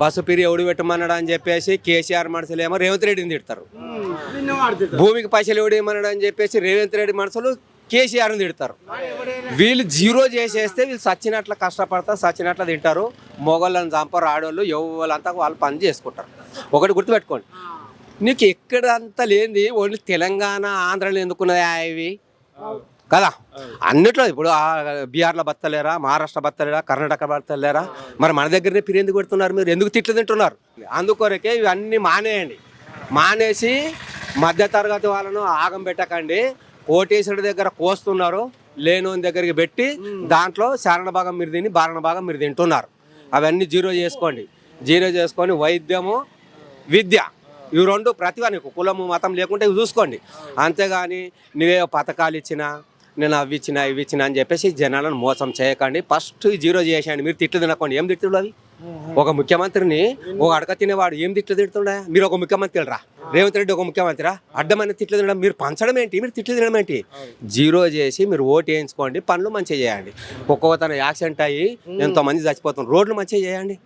Bus పిరి ఎవడు పెట్టమన్నాడు అని చెప్పేసి కేసీఆర్ మనుషులు ఏమో రేవంత్ రెడ్డిని తిడతారు. భూమికి పైసలు ఎవడు ఏమన్నాడు అని చెప్పేసి రేవంత్ రెడ్డి మనసులు కేసీఆర్ని తిడతారు. వీళ్ళు జీరో చేసేస్తే వీళ్ళు సచ్చినట్ల కష్టపడతారు సచ్చినట్లు తింటారు. మొగళ్ళని చంపరు ఆడవాళ్ళు ఎవరంతా వాళ్ళు పని చేసుకుంటారు. ఒకటి గుర్తుపెట్టుకోండి. నీకు ఎక్కడంతా లేనిది ఓన్లీ తెలంగాణ ఆంధ్రలో ఎందుకున్నది అవి కదా? అన్నిట్లో ఇప్పుడు బీహార్లో బతలేరా మహారాష్ట్ర బతలేరా కర్ణాటక బతలేరా మరి మన దగ్గరనే పిరి ఎందుకు పెడుతున్నారు మీరు? ఎందుకు తిట్లు తింటున్నారు? అందుకొరకే ఇవన్నీ మానేయండి. మానేసి మధ్యతరగతి వాళ్ళను ఆగం పెట్టకండి. కోటేశ్వరుడి దగ్గర కోస్తున్నారు లేనోని దగ్గరికి పెట్టి దాంట్లో శారణ భాగం మీరు తిని బారణ భాగం మీరు తింటున్నారు. అవన్నీ జీరో చేసుకోండి. జీరో చేసుకొని వైద్యము విద్య ఇవి రెండు ప్రతిభ నీకు. కులము మతం లేకుంటే ఇవి చూసుకోండి. అంతేగాని నువ్వే పథకాలు ఇచ్చినా నేను అవి ఇచ్చినా ఇవి ఇచ్చినా అని చెప్పేసి జనాలను మోసం చేయకండి. ఫస్ట్ జీరో చేసేయండి. మీరు తిట్లు తినకండి. ఏం తిట్లు అవి? ఒక ముఖ్యమంత్రిని ఒక అడక తినేవాడు ఏం తిట్లు తిడుతుండే? మీరు ఒక ముఖ్యమంత్రి రా. రేవంత్ రెడ్డి ఒక ముఖ్యమంత్రి అడ్డమైన తిట్లు తినడం మీరు పంచడం ఏంటి? మీరు తిట్లు తినడం ఏంటి? జీరో చేసి మీరు ఓటు వేయించుకోండి. పనులు మంచిగా చేయండి. ఒక్కొక్క తన యాక్సిడెంట్ అయ్యి ఎంతో మంది చచ్చిపోతున్నారు. రోడ్లు మంచిగా చేయండి.